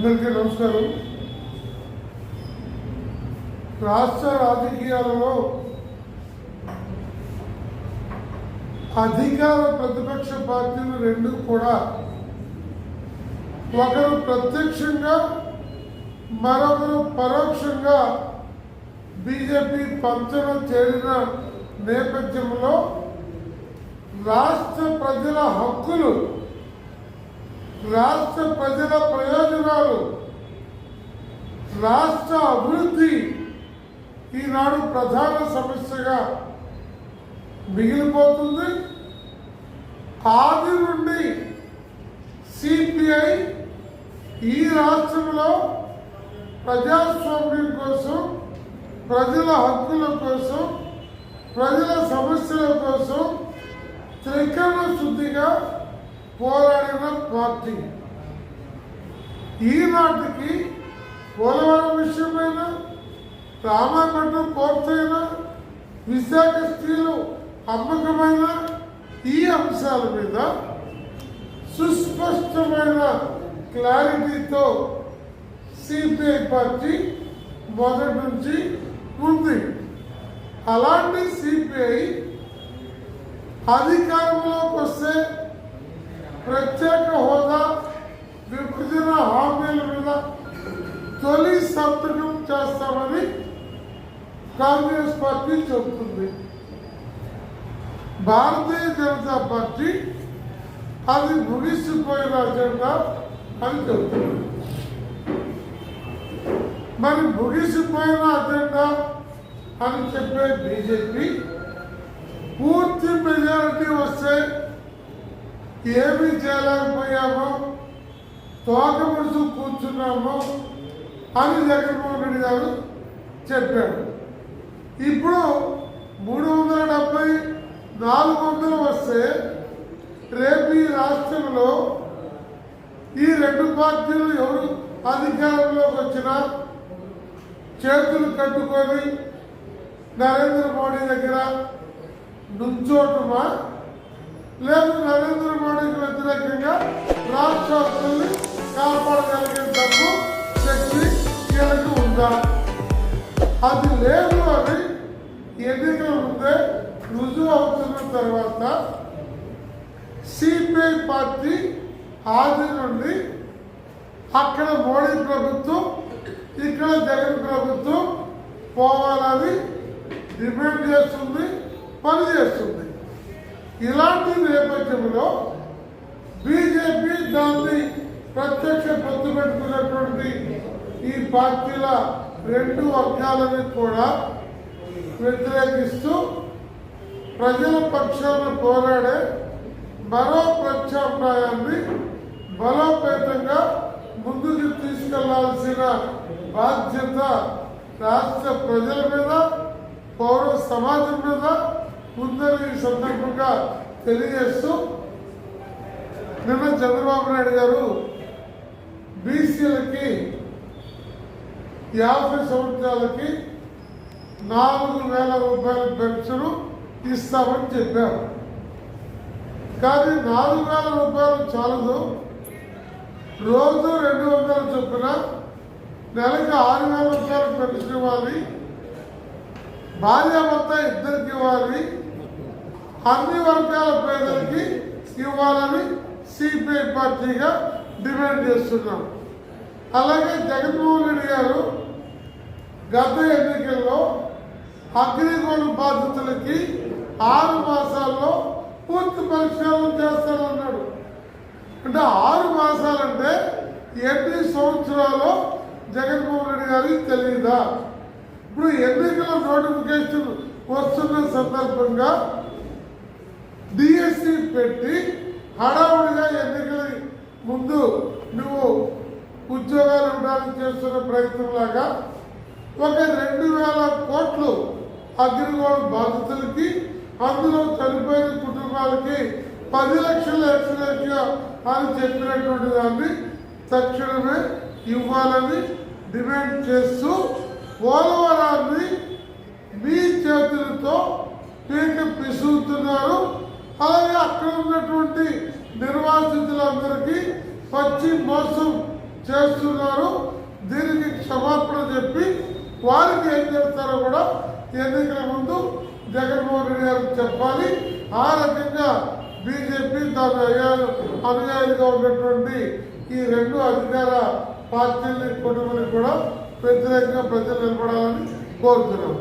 అందరికీ నమస్కారం. రాష్ట్ర రాజకీయాలలో అధికార ప్రతిపక్ష పార్టీలు రెండు కూడా ఒకరు ప్రత్యక్షంగా మరొకరు పరోక్షంగా బీజేపీ పంచన చేరిన నేపథ్యంలో రాష్ట్ర ప్రజల హక్కులు రాష్ట్ర ప్రజల ప్రయోజనాలు రాష్ట్ర అభివృద్ధి ఈనాడు ప్రధాన సమస్యగా మిగిలిపోతుంది. ఆది నుండి సిపిఐ ఈ రాష్ట్రంలో ప్రజాస్వామ్యం కోసం ప్రజల హక్కుల కోసం ప్రజల సమస్యల కోసం త్రికరణ శుద్ధిగా పోరాడిన పార్టీ. ఈనాటికి పోలవరం విషయమైన రామాపట్నం కోర్తైన విశాఖ స్త్రీలు అమ్మకమైన ఈ అంశాల మీద సుస్పష్టమైన క్లారిటీతో సిపిఐ పార్టీ మొదటి నుంచి ఉంది. అలాంటి సిపిఐ అధికారంలోకి వస్తే ప్రత్యేక హోదా విభజన హామీల మీద తొలి సంతకం చేస్తామని కాంగ్రెస్ పార్టీ చెబుతుంది. భారతీయ జనతా పార్టీ అది ముగిసిపోయిన అజెండా అని చెబుతుంది. మరి ముగిసిపోయిన అజెండా అని చెప్పే బీజేపీ పూర్తి మెజారిటీ వస్తే ఏమీ చేయలేకపోయామో తోక ముడుచు కూర్చున్నాము అని జగన్మోహన్ రెడ్డి గారు చెప్పాడు ఇప్పుడు మూడు వందల డెబ్బై నాలుగు వందలు వస్తే రేపు ఈ రాష్ట్రంలో ఈ రెండు పార్టీలు ఎవరు అధికారంలోకి వచ్చినా చేతులు కట్టుకొని నరేంద్ర మోడీ దగ్గర నుంచోటమా? లేదు నరేంద్ర మోడీకి వ్యతిరేకంగా రాష్ట్ర హక్కుల్ని కాపాడగలిగే డబ్బు శక్తి వీళ్ళకి ఉందా? అది లేదు అని ఎన్నికల ముందే రుజువు అవుతున్న తర్వాత సిపిఐ పార్టీ ఆది నుండి అక్కడ మోడీ ప్రభుత్వం ఇక్కడ జగన్ ప్రభుత్వం పోవాలని డిమాండ్ చేస్తుంది పని చేస్తుంది. ఇలాంటి నేపథ్యంలో బీజేపీ దాన్ని ప్రత్యక్ష పొత్తు పెట్టుకున్నటువంటి ఈ పార్టీల రెండు వర్గాలని కూడా వ్యతిరేకిస్తూ ప్రజల పక్షాన పోరాడే మరో ప్రత్యామ్నాయాన్ని బలోపేతంగా ముందుకు తీసుకెళ్ళాల్సిన బాధ్యత రాష్ట్ర ప్రజల మీద పౌర సమాజం మీద ఉందని సందర్భంగా తెలియజేస్తూ నిన్న చంద్రబాబు నాయుడు గారు బీసీలకి యాభై సంవత్సరాలకి నాలుగు వేల రూపాయల పెన్షన్ ఇస్తామని చెప్పారు. కానీ నాలుగు వేల రూపాయలు చాలదు. రోజు రెండు వందల చొప్పున నెలకి ఆరు వేల రూపాయలు పెన్షన్ ఇవ్వాలి. భార్యాభర్త ఇద్దరికి ఇవ్వాలి. అన్ని వర్గాల పేదలకి ఇవ్వాలని సిపిఐ పార్టీగా డిమాండ్ చేస్తున్నాం. అలాగే జగన్మోహన్ రెడ్డి గారు గత ఎన్నికల్లో అగ్నిగోళ బాధితులకి ఆరు మాసాల్లో పూర్తి పరిష్కారం చేస్తానన్నాడు. అంటే ఆరు మాసాలంటే ఎన్ని సంవత్సరాలు జగన్మోహన్ రెడ్డి గారికి తెలియదా? ఇప్పుడు ఎన్నికల నోటిఫికేషన్ వస్తున్న సందర్భంగా డిఎస్సి పెట్టి హడావుడిగా ఎన్నికల ముందు నువ్వు ఉద్యోగాలు ఉండాలని చేస్తున్న ప్రయత్నంలాగా ఒక రెండు వేల కోట్లు అగ్రిగోళ బాధితులకి అందులో చనిపోయిన కుటుంబాలకి పది లక్షల ఎక్స్రేషియో అని చెప్పినటువంటి దాన్ని తక్షణమే ఇవ్వాలని డిమాండ్ చేస్తూ పోలవరాన్ని మీ చేతులతో పీక పిసుగుతున్నారు అలాగే అక్కడ ఉన్నటువంటి నిర్వాసితులందరికీ వచ్చి మోసం చేస్తున్నారు. దీనికి క్షమాపణ చెప్పి వారికి ఏం చెప్తారో కూడా ఎన్నికల ముందు జగన్మోహన్ రెడ్డి గారు చెప్పాలి. ఆ రకంగా బీజేపీ దాని అనుయాయులుగా ఉన్నటువంటి ఈ రెండు అధికార పార్టీలు కుటుంబానికి కూడా వ్యతిరేకంగా ప్రజలు నిలబడాలని కోరుతున్నాం.